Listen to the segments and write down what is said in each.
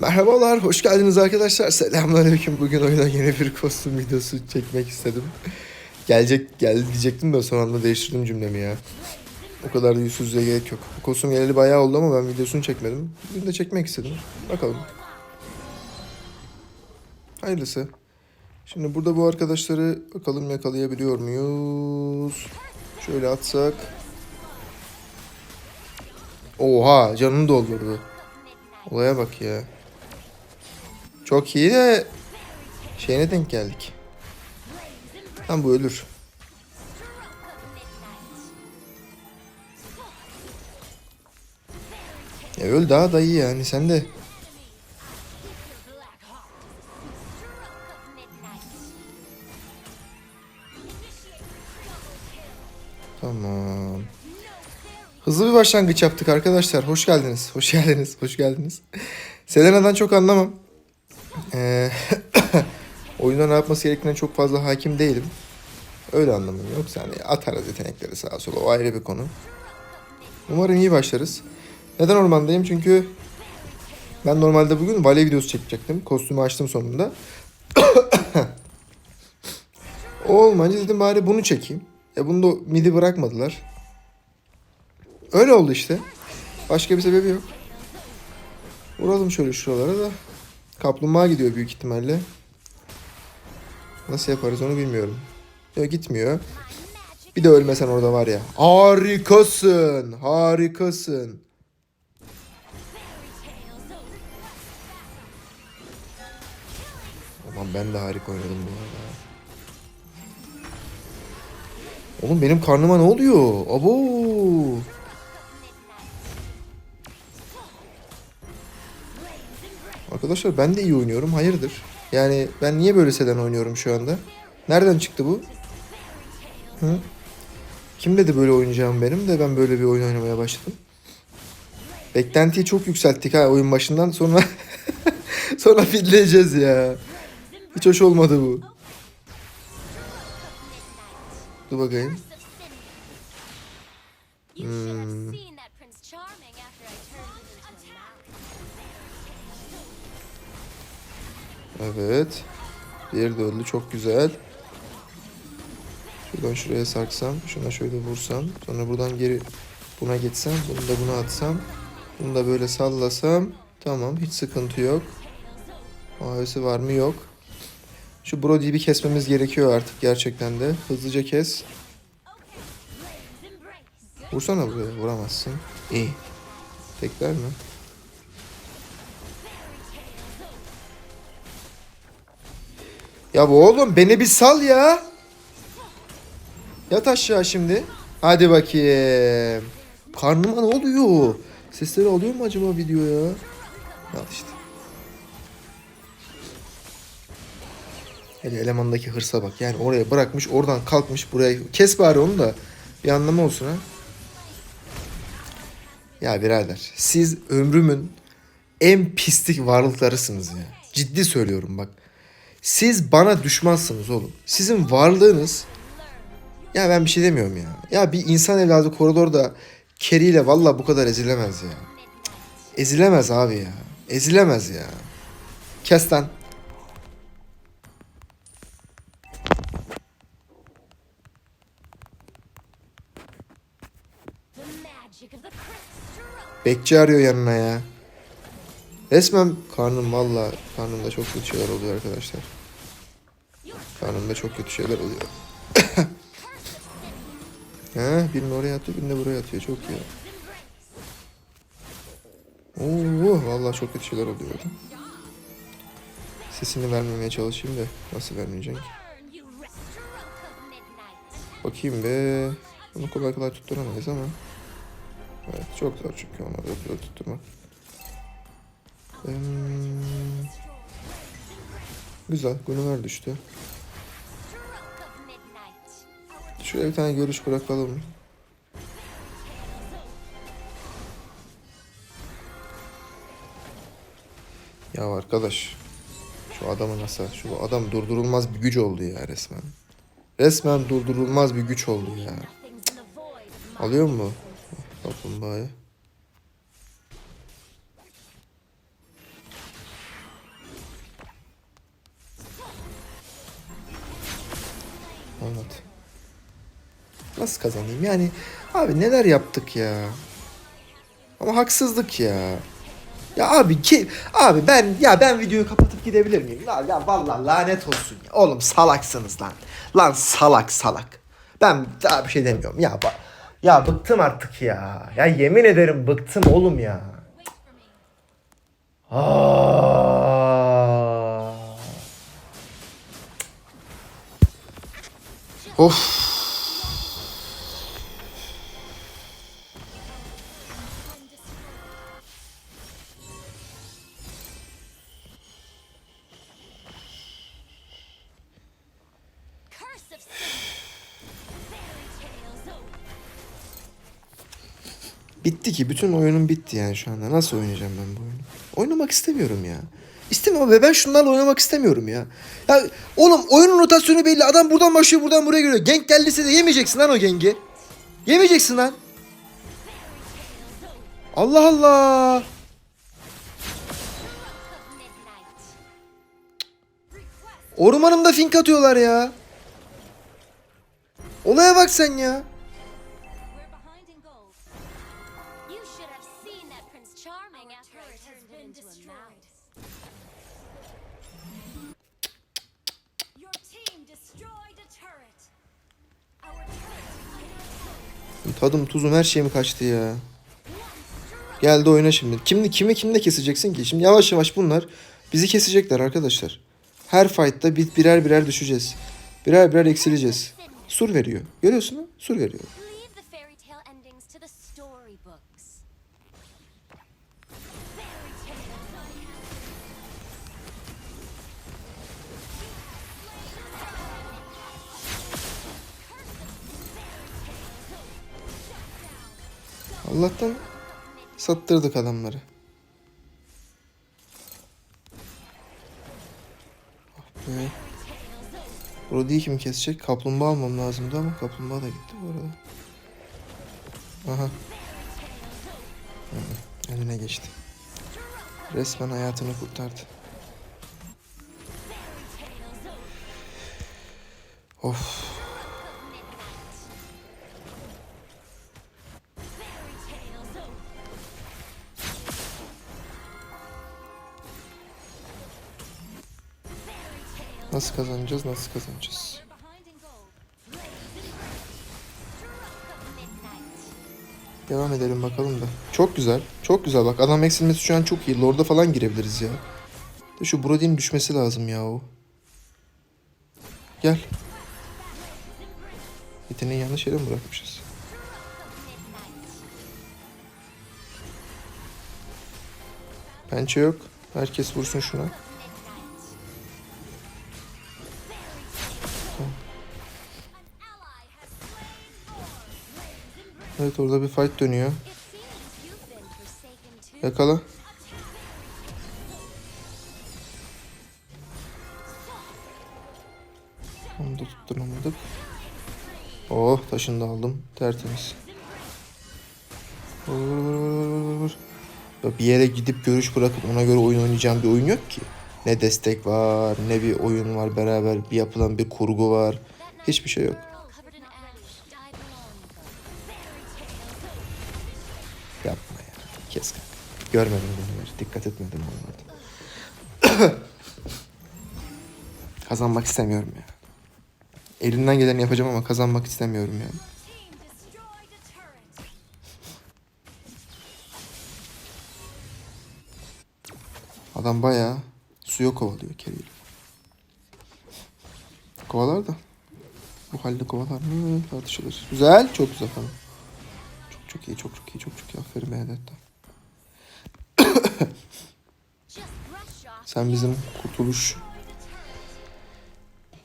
Merhabalar, hoş geldiniz arkadaşlar. Selamünaleyküm. Bugün oyuna yeni bir kostüm videosu çekmek istedim. Gelecek, gel diyecektim de son anda değiştirdim cümlemi ya. O kadar da yüzsüzlüğe gerek yok. Bu kostüm geleli bayağı oldu ama ben videosunu çekmedim. Bugün de çekmek istedim. Bakalım. Hayırlısı. Şimdi burada bu arkadaşları bakalım yakalayabiliyor muyuz? Şöyle atsak. Oha canını doldurdu. Olaya bak ya. Çok iyi de şeyine denk geldik. Tam bu ölür. Ya öl daha da iyi yani sen de. Tamam. Hızlı bir başlangıç yaptık arkadaşlar. Hoş geldiniz. Hoş geldiniz. Hoş geldiniz. Selena'dan çok anlamam. Ee, ne yapması gerektiğine çok fazla hakim değilim. Öyle anlamam yoksa hani atarız yetenekleri sağa sola o ayrı bir konu. Umarım iyi başlarız. Neden ormandayım? Çünkü ben normalde bugün vale videosu çekecektim. Kostümü açtım sonunda. o olmayınca dedim bari bunu çekeyim. Ya bunu da midi bırakmadılar. Öyle oldu işte. Başka bir sebebi yok. Vuralım şöyle şuralara da. Kaplumbağa gidiyor büyük ihtimalle. Nasıl yaparız onu bilmiyorum. Yok gitmiyor. Bir de ölmesen orada var ya. Harikasın. Harikasın. Aman ben de harika oynadım bu arada. Oğlum benim karnıma ne oluyor? Abo. Arkadaşlar ben de iyi oynuyorum. Hayırdır? Yani ben niye böyle seden oynuyorum şu anda? Nereden çıktı bu? Hı? Kim dedi böyle oynayacağım benim de ben böyle bir oyun oynamaya başladım. Beklentiyi çok yükselttik ha oyun başından sonra sonra fidleyeceğiz ya. Hiç hoş olmadı bu. Dur bakayım. Hmm. Evet. Diğeri de öldü. Çok güzel. Şuradan şuraya sarsam. Şuna şöyle vursam. Sonra buradan geri buna geçsem. Bunu da buna atsam. Bunu da böyle sallasam. Tamam. Hiç sıkıntı yok. Mavisi var mı? Yok. Şu Brody'yi bir kesmemiz gerekiyor artık gerçekten de. Hızlıca kes. Vursana buraya. Vuramazsın. İyi. Tekrar mı? Ya oğlum beni bir sal ya. Yat aşağı şimdi. Hadi bakayım. Karnıma ne oluyor? Sesleri alıyor mu acaba video ya? İşte. Hele elemandaki hırsa bak. Yani oraya bırakmış, oradan kalkmış buraya. Kes bari onu da. Bir anlamı olsun ha. Ya birader, siz ömrümün en pislik varlıklarısınız ya. Ciddi söylüyorum bak. Siz bana düşmansınız oğlum. Sizin varlığınız ya ben bir şey demiyorum ya. Ya bir insan evladı koridorda keriyle valla bu kadar ezilemez ya. Ezilemez abi ya. Ezilemez ya. Kes lan. Bekçi arıyor yanına ya. Resmen karnım valla karnımda çok kötü şeyler oluyor arkadaşlar. Karnımda çok kötü şeyler oluyor. He, birini oraya atıyor, birini de buraya atıyor. Çok iyi. Oo, vallahi çok kötü şeyler oluyor. Sesini vermemeye çalışayım da nasıl vermeyecek? Bakayım be. Bunu kolay kolay tutturamayız ama. Evet çok zor çünkü onları böyle tutturmak. Güzel. Gunnar düştü. Şuraya bir tane görüş bırakalım. Ya arkadaş. Şu adamı nasıl? Şu adam durdurulmaz bir güç oldu ya resmen. Resmen durdurulmaz bir güç oldu ya. Alıyor mu? Kaplumbağayı. Olmadı. Nasıl kazanayım? Yani abi neler yaptık ya. Ama haksızlık ya. Ya abi ki abi ben ya ben videoyu kapatıp gidebilir miyim? Ya, ya vallahi lanet olsun ya. Oğlum salaksınız lan. Lan salak salak. Ben daha bir şey demiyorum. Ya bak ya bıktım artık ya. Ya yemin ederim bıktım oğlum ya. Aa. Of. Bitti ki. Bütün oyunum bitti yani şu anda. Nasıl oynayacağım ben bu oyunu? Oynamak istemiyorum ya. İstemiyorum ve ben şunlarla oynamak istemiyorum ya. Ya oğlum oyunun rotasyonu belli. Adam buradan başlıyor buradan buraya geliyor. Genk geldiyse de yemeyeceksin lan o gengi. Yemeyeceksin lan. Allah Allah. Ormanımda fink atıyorlar ya. Olaya bak sen ya. Tadım tuzum her şeyim kaçtı ya. Geldi oyna şimdi. Kimdi kimi kimle keseceksin ki? Şimdi yavaş yavaş bunlar bizi kesecekler arkadaşlar. Her fight'ta bir, birer birer düşeceğiz. Birer birer eksileceğiz. Sur veriyor. Görüyorsun mu? Sur veriyor. Allah'tan sattırdık adamları. Ah be. Brody'yi kim kesecek? Kaplumbağa almam lazımdı ama kaplumbağa da gitti bu arada. Aha. Hı, Önüne geçti. Resmen hayatını kurtardı. Of. Nasıl kazanacağız? Nasıl kazanacağız? Devam edelim bakalım da. Çok güzel. Çok güzel. Bak adam eksilmesi şu an çok iyi. Lord'a falan girebiliriz ya. De şu Brody'nin düşmesi lazım ya o. Gel. Yeteneği yanlış yere mi bırakmışız? Pençe yok. Herkes vursun şuna. Evet orada bir fight dönüyor. Yakala. Onu da tutturamadık. Oh taşını da aldım. Tertemiz. Vur vur vur vur vur vur bir yere gidip görüş bırakıp ona göre oyun oynayacağım bir oyun yok ki. Ne destek var, ne bir oyun var beraber, bir yapılan bir kurgu var. Hiçbir şey yok. Görmedim bunları. Dikkat etmedim onlara. Kazanmak istemiyorum ya. Elimden geleni yapacağım ama kazanmak istemiyorum yani. Adam bayağı suya kovalıyor Kerry'i. Kovalar da. Bu halde kovalar mı tartışılır. Güzel. Çok güzel falan. Çok çok iyi. Çok çok iyi. Çok çok iyi. Aferin Benedetta. Sen bizim kurtuluş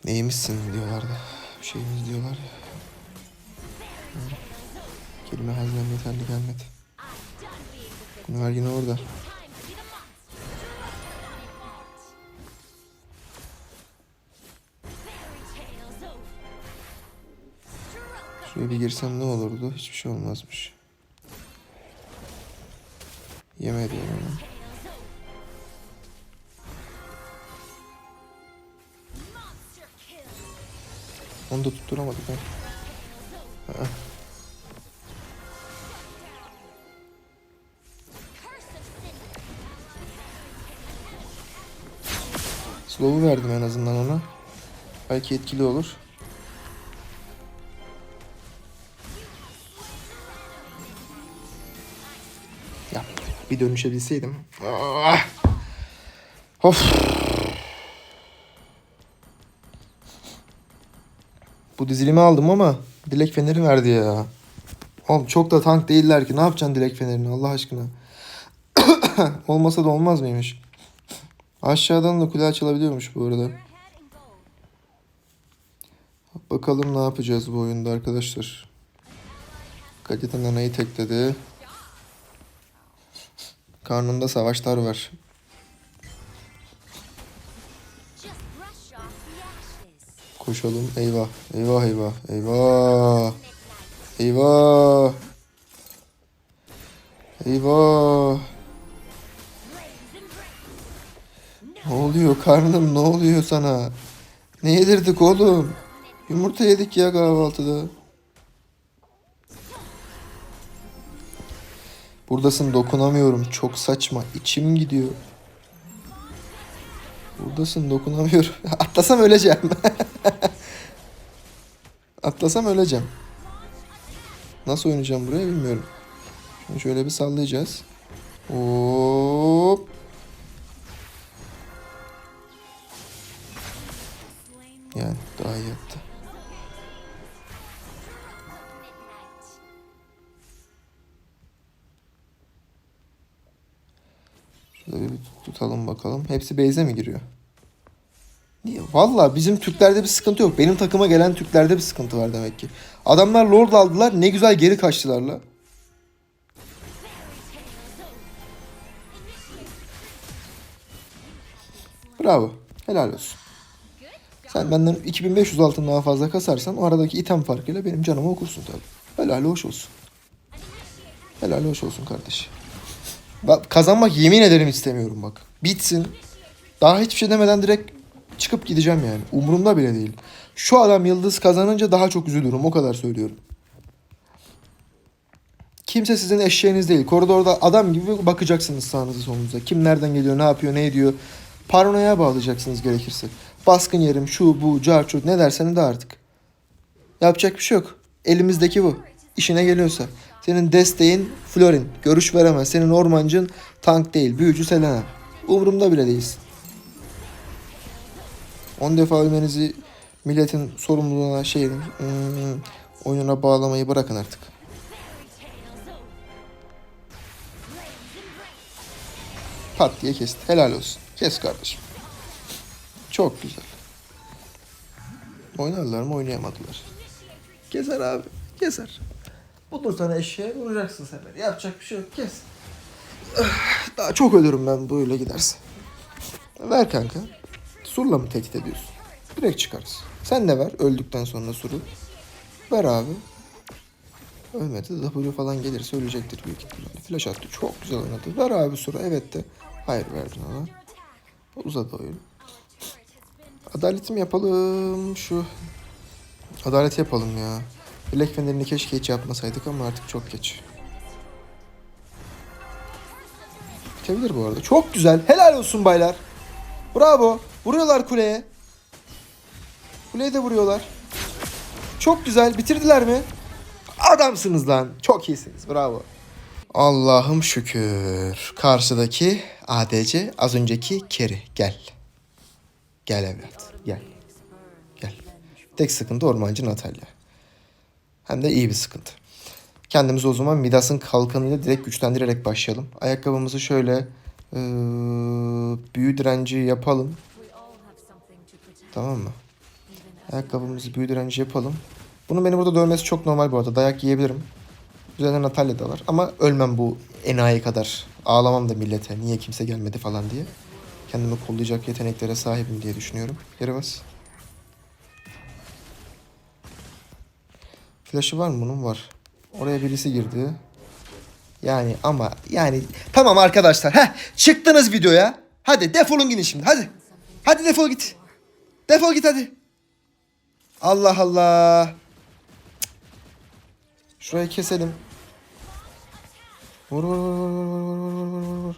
neyimizsin diyorlardı. Bir şeyimiz diyorlar ya. Kelime hazinem yeterli gelmedi. Bunu ver yine orada. Şuraya bir girsem ne olurdu? Hiçbir şey olmazmış. Yemedi yani. Onu da tutturamadık ha. Slow'u verdim en azından ona. Belki etkili olur. Ya bir dönüşebilseydim. Of. Bu dizilimi aldım ama dilek feneri verdi ya. Oğlum çok da tank değiller ki. Ne yapacaksın dilek fenerini Allah aşkına? Olmasa da olmaz mıymış? Aşağıdan da kule açılabiliyormuş bu arada. Bakalım ne yapacağız bu oyunda arkadaşlar. Kacetan anayı tekledi. Karnında savaşlar var. Koşalım. Eyvah. Eyvah eyvah. Eyvah. Eyvah. Eyvah. Ne oluyor karnım ne oluyor sana? Ne yedirdik oğlum? Yumurta yedik ya kahvaltıda. Buradasın dokunamıyorum. Çok saçma. İçim gidiyor. Buradasın dokunamıyorum. Atlasam öleceğim. Atlasam öleceğim. Nasıl oynayacağım buraya bilmiyorum. Şimdi şöyle bir sallayacağız. Hop. Yani daha iyi yaptı. Tutalım bakalım. Hepsi base'e mi giriyor? Niye? Valla bizim Türklerde bir sıkıntı yok. Benim takıma gelen Türklerde bir sıkıntı var demek ki. Adamlar Lord aldılar. Ne güzel geri kaçtılar la. Bravo. Helal olsun. Sen benden 2500 altın daha fazla kasarsan o aradaki item farkıyla benim canımı okursun tabii. Helal hoş olsun. Helal hoş olsun kardeş. Kazanmak yemin ederim istemiyorum bak. Bitsin. Daha hiçbir şey demeden direkt çıkıp gideceğim yani. Umurumda bile değil. Şu adam yıldız kazanınca daha çok üzülürüm. O kadar söylüyorum. Kimse sizin eşeğiniz değil. Koridorda adam gibi bakacaksınız sağınıza solunuza. Kim nereden geliyor, ne yapıyor, ne ediyor. Paranoya bağlayacaksınız gerekirse. Baskın yerim, şu, bu, carçurt ne derseniz de artık. Yapacak bir şey yok. Elimizdeki bu. İşine geliyorsa. Senin desteğin Florin. Görüş veremez. Senin ormancın tank değil. Büyücü Selena. Umurumda bile değilsin. 10 defa ölmenizi milletin sorumluluğuna şeyin hmm, oyununa bağlamayı bırakın artık. Pat diye kesti. Helal olsun. Kes kardeşim. Çok güzel. Oynarlar mı oynayamadılar. Keser abi. Keser. Budur sana eşeğe vuracaksın sefer. Yapacak bir şey yok. Kes. Ah, Daha çok ölürüm ben böyle giderse. Ver kanka. Surla mı tehdit ediyorsun? Direkt çıkarız. Sen de ver öldükten sonra suru. Ver abi. Ölmedi. W falan gelir söyleyecektir büyük ihtimalle. Flash attı. Çok güzel oynadı. Ver abi suru. Evet de. Hayır verdin ona. Uzadı oyun. Adalet mi yapalım? Şu Adalet yapalım ya. Black Fener'ini keşke hiç yapmasaydık ama artık çok geç. Bitebilir bu arada. Çok güzel. Helal olsun baylar. Bravo. Vuruyorlar kuleye. Kuleye de vuruyorlar. Çok güzel. Bitirdiler mi? Adamsınız lan. Çok iyisiniz. Bravo. Allah'ım şükür. Karşıdaki ADC az önceki Keri. Gel. Gel evlat. Gel. Gel. Tek sıkıntı ormancı Natalya. Hem de iyi bir sıkıntı. Kendimizi o zaman Midas'ın kalkanıyla direkt güçlendirerek başlayalım. Ayakkabımızı şöyle eee, büyü direnci yapalım. Tamam mı? Ayakkabımızı büyü direnci yapalım. Bunun beni burada dövmesi çok normal bu arada. Dayak yiyebilirim. Üzerine Natalya da var. Ama ölmem bu enayi kadar. Ağlamam da millete. Niye kimse gelmedi falan diye. Kendimi kollayacak yeteneklere sahibim diye düşünüyorum. Geri bas. Flash'ı var mı bunun? Var. Oraya birisi girdi. Yani ama yani tamam arkadaşlar. Heh, çıktınız videoya. Hadi defolun gidin şimdi. Hadi. Hadi defol git. Defol git hadi. Allah Allah. Şurayı keselim. Vur vur vur vur vur vur vur vur vur vur.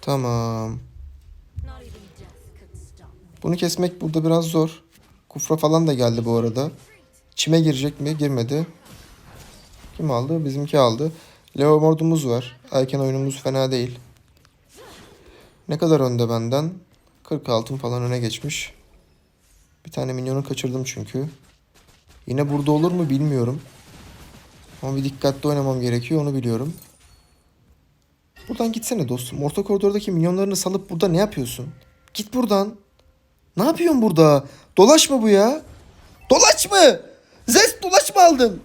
Tamam. Bunu kesmek burada biraz zor. Kufra falan da geldi bu arada. Çime girecek mi? Girmedi. Kim aldı? Bizimki aldı. Leo Mord'umuz var. Erken oyunumuz fena değil. Ne kadar önde benden? 40 altın falan öne geçmiş. Bir tane minyonu kaçırdım çünkü. Yine burada olur mu bilmiyorum. Ama bir dikkatli oynamam gerekiyor onu biliyorum. Buradan gitsene dostum. Orta koridordaki minyonlarını salıp burada ne yapıyorsun? Git buradan. Ne yapıyorsun burada? Dolaş mı bu ya? Dolaş mı? Zest dolaşma aldın.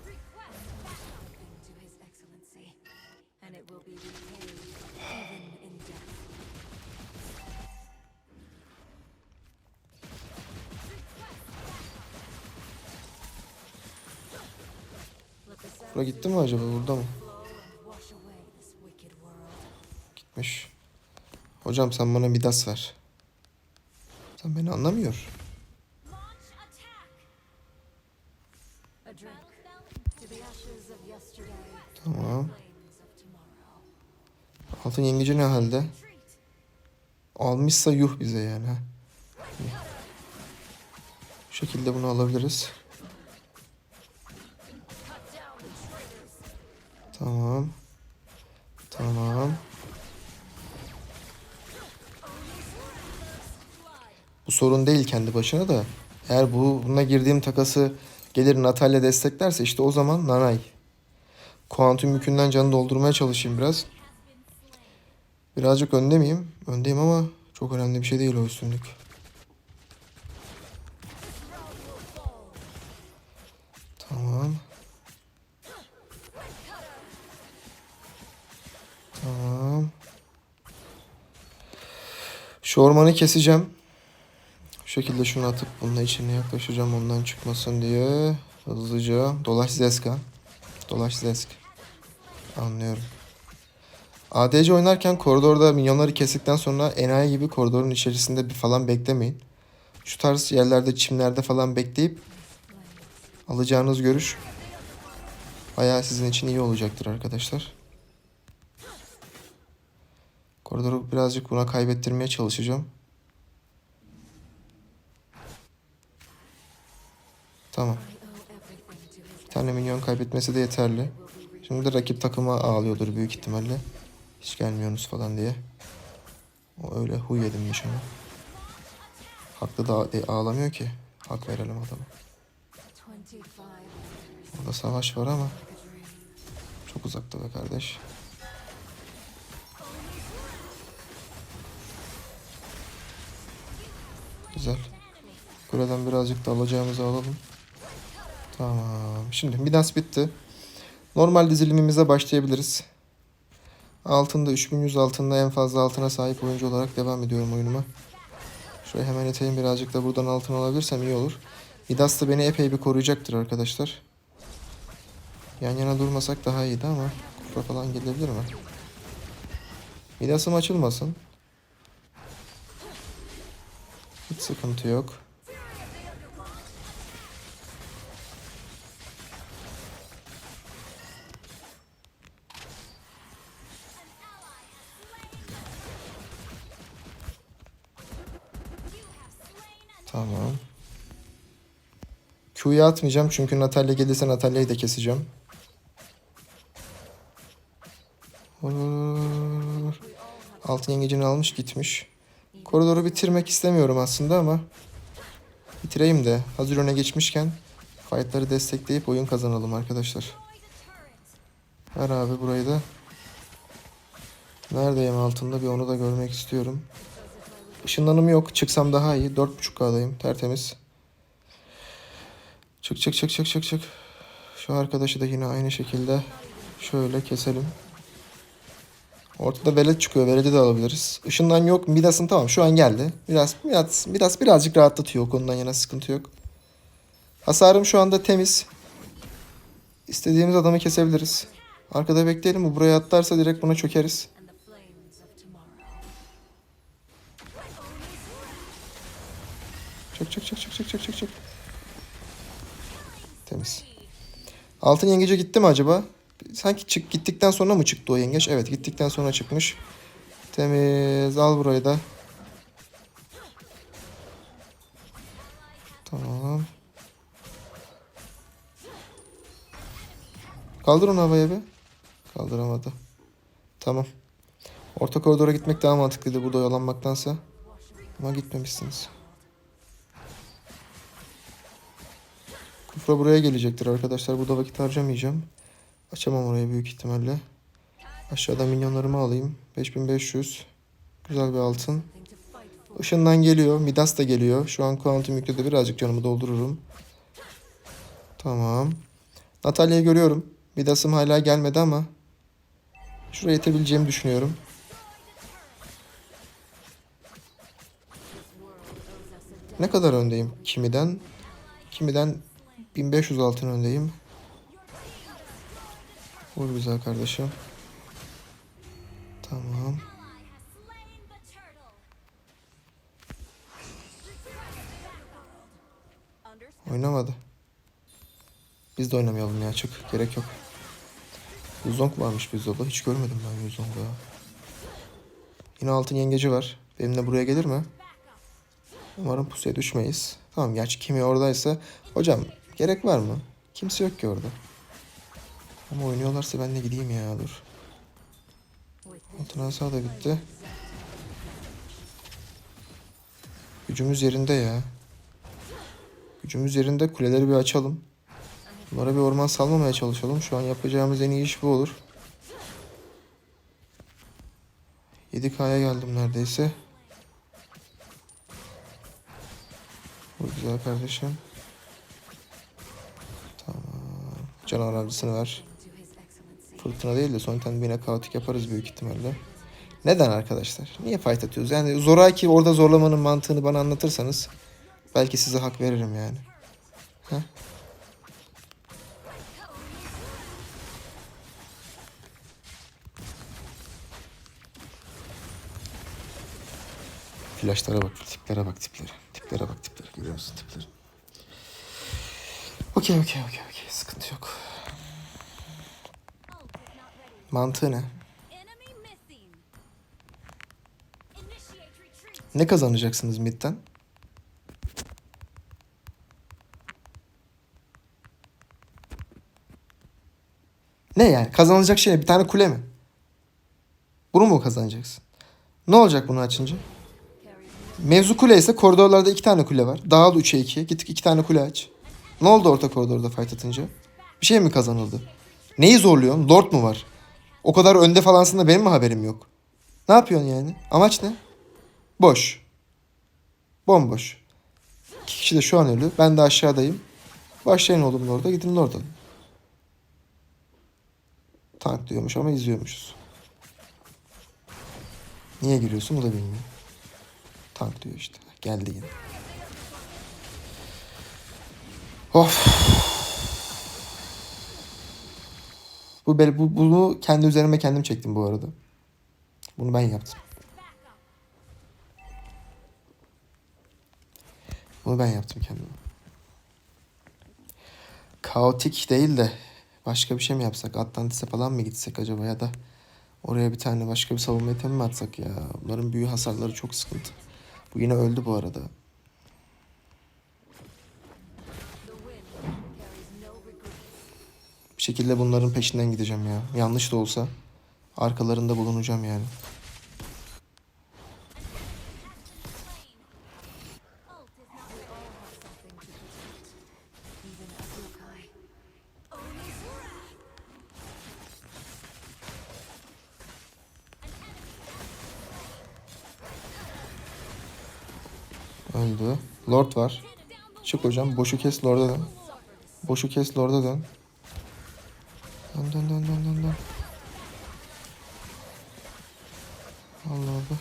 Bura gitti mi acaba? Burada mı? Gitmiş. Hocam sen bana midas ver. Sen beni anlamıyor. Tamam. Altın yengeci ne halde? Almışsa yuh bize yani. ha. Bu şekilde bunu alabiliriz. Tamam. Tamam. Bu sorun değil kendi başına da. Eğer bu buna girdiğim takası gelir Natalya desteklerse işte o zaman nanay. Kuantum yükünden canı doldurmaya çalışayım biraz. Birazcık önde miyim? Öndeyim ama çok önemli bir şey değil o üstünlük. Tamam. Tamam. Şu ormanı keseceğim. Bu şekilde şunu atıp bununla içine yaklaşacağım ondan çıkmasın diye. Hızlıca. Dolaş Zeska. Dolaş Zesk. Anlıyorum. ADC oynarken koridorda minyonları kestikten sonra enayi gibi koridorun içerisinde bir falan beklemeyin. Şu tarz yerlerde çimlerde falan bekleyip alacağınız görüş bayağı sizin için iyi olacaktır arkadaşlar. Koridoru birazcık buna kaybettirmeye çalışacağım. Tamam. Bir tane minyon kaybetmesi de yeterli. Şimdi rakip takıma ağlıyordur büyük ihtimalle. Hiç gelmiyorsunuz falan diye. O öyle huy edinmiş ama. Haklı da de- ağlamıyor ki. Hak verelim adama. 25 years, Burada savaş var ama çok uzakta be kardeş. Güzel. Kuleden birazcık da alacağımızı alalım. Tamam. Şimdi Midas bitti. Normal dizilimimize başlayabiliriz. Altında 3100 altında en fazla altına sahip oyuncu olarak devam ediyorum oyunuma. Şöyle hemen iteyim birazcık da buradan altın alabilirsem iyi olur. Midas da beni epey bir koruyacaktır arkadaşlar. Yan yana durmasak daha iyiydi ama kufra falan gelebilir mi? Midas'ım açılmasın. Hiç sıkıntı yok. Q'yu atmayacağım çünkü Natalya gelirse Natalya'yı da keseceğim. Altın yengecini almış gitmiş. Koridoru bitirmek istemiyorum aslında ama bitireyim de hazır öne geçmişken fightları destekleyip oyun kazanalım arkadaşlar. Ver abi burayı da. Neredeyim altında bir onu da görmek istiyorum. Işınlanım yok. Çıksam daha iyi. 4.5K'dayım. Tertemiz. Çık çık çık çık çık çık. Şu arkadaşı da yine aynı şekilde şöyle keselim. Ortada velet çıkıyor. Veledi de alabiliriz. Işından yok. Midas'ın tamam şu an geldi. Biraz biraz biraz birazcık rahatlatıyor. O konudan yana sıkıntı yok. Hasarım şu anda temiz. İstediğimiz adamı kesebiliriz. Arkada bekleyelim. Bu buraya atlarsa direkt buna çökeriz. çık çık çık çık çık çık çık. Temiz. Altın yengece gitti mi acaba? Sanki çık gittikten sonra mı çıktı o yengeç? Evet gittikten sonra çıkmış. Temiz. Al burayı da. Tamam. Kaldır onu havaya bir. Kaldıramadı. Tamam. Orta koridora gitmek daha mantıklıydı burada oyalanmaktansa. Ama gitmemişsiniz. Kufra buraya gelecektir arkadaşlar. Burada vakit harcamayacağım. Açamam orayı büyük ihtimalle. Aşağıda minyonlarımı alayım. 5500. Güzel bir altın. Işından geliyor. Midas da geliyor. Şu an kuantum yükle de birazcık canımı doldururum. Tamam. Natalya'yı görüyorum. Midas'ım hala gelmedi ama şuraya yetebileceğimi düşünüyorum. Ne kadar öndeyim? Kimi'den? Kimi'den 1500 altın öndeyim. Vur güzel kardeşim. Tamam. Oynamadı. Biz de oynamayalım ya çık. Gerek yok. Yuzong varmış Bizol'da. Hiç görmedim ben Yuzong'u. ya. Yine altın yengeci var. Benimle buraya gelir mi? Umarım pusuya düşmeyiz. Tamam gerçi kimi oradaysa. Hocam gerek var mı? Kimse yok ki orada. Ama oynuyorlarsa ben de gideyim ya dur. Altın asa da bitti. Gücümüz yerinde ya. Gücümüz yerinde kuleleri bir açalım. Bunlara bir orman salmamaya çalışalım. Şu an yapacağımız en iyi iş bu olur. 7K'ya geldim neredeyse. Bu güzel kardeşim. Tamam. Canavar avcısını ver. Fırtına değil de son tane yine kaotik yaparız büyük ihtimalle. Neden arkadaşlar? Niye fight atıyoruz? Yani zoraki orada zorlamanın mantığını bana anlatırsanız belki size hak veririm yani. Heh. Flashlara bak, tiplere bak, tiplere. Tiplere bak, tiplere. Görüyor musun tipleri? Okey, okey, okey, Mantığı ne? Ne kazanacaksınız midden? Ne yani? Kazanılacak şey ne? Bir tane kule mi? Bunu mu kazanacaksın? Ne olacak bunu açınca? Mevzu kule ise koridorlarda iki tane kule var. Dağıl 3'e 2. Git iki tane kule aç. Ne oldu orta koridorda fight atınca? Bir şey mi kazanıldı? Neyi zorluyorsun? Lord mu var? O kadar önde falansın da benim mi haberim yok? Ne yapıyorsun yani? Amaç ne? Boş. Bomboş. İki kişi de şu an ölü. Ben de aşağıdayım. Başlayın oğlum orada. Gidin orada. Tank diyormuş ama izliyormuşuz. Niye giriyorsun o da bilmiyor. Tank diyor işte. Geldi yine. Of. Bu, bu bunu kendi üzerime kendim çektim bu arada. Bunu ben yaptım. Bunu ben yaptım kendime. Kaotik değil de başka bir şey mi yapsak? Atlantis'e falan mı gitsek acaba ya da oraya bir tane başka bir savunma itemi mi atsak ya? Bunların büyü hasarları çok sıkıntı. Bu yine öldü bu arada. Şekilde bunların peşinden gideceğim ya. Yanlış da olsa arkalarında bulunacağım yani. Öldü. Lord var. Çık hocam. Boşu kes Lord'a dön. Boşu kes Lord'a dön. Dön dön dön dön dön dön. Allah Allah.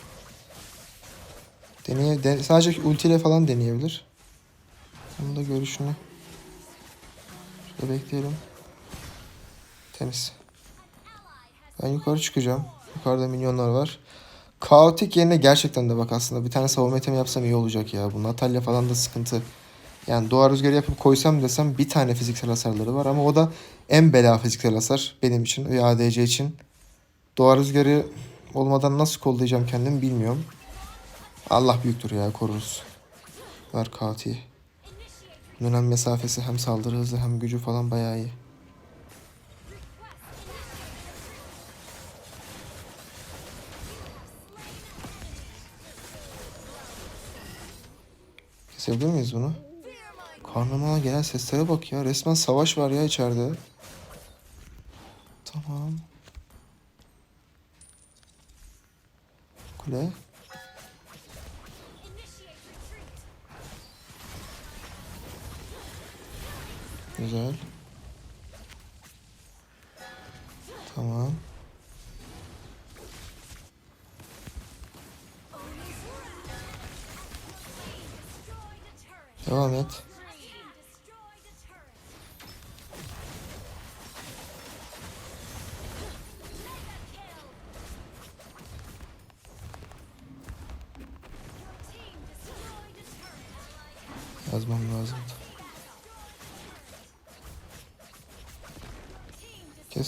Deneye, de, sadece ultiyle falan deneyebilir. Onun da görüşünü. Şurada bekleyelim. Temiz. Ben yukarı çıkacağım. Yukarıda minyonlar var. Kaotik yerine gerçekten de bak aslında bir tane savunma itemi yapsam iyi olacak ya. Bu Natalya falan da sıkıntı. Yani doğa rüzgarı yapıp koysam desem bir tane fiziksel hasarları var ama o da en bela fiziksel hasar benim için ve ADC için. Doğa rüzgarı olmadan nasıl kollayacağım kendimi bilmiyorum. Allah büyüktür ya koruruz. Ver Kaotik'i. Dönem mesafesi hem saldırı hızı hem gücü falan bayağı iyi. Kesebilir miyiz bunu? Karnıma gelen seslere bak ya. Resmen savaş var ya içeride. Tamam. Kule. Güzel. Tamam. Devam et.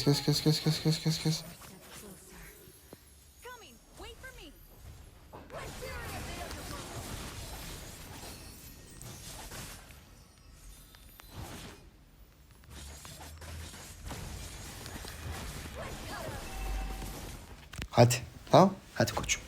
Kes kes kes kes kes kes kes kes. Hadi. Tamam. Hadi koçum.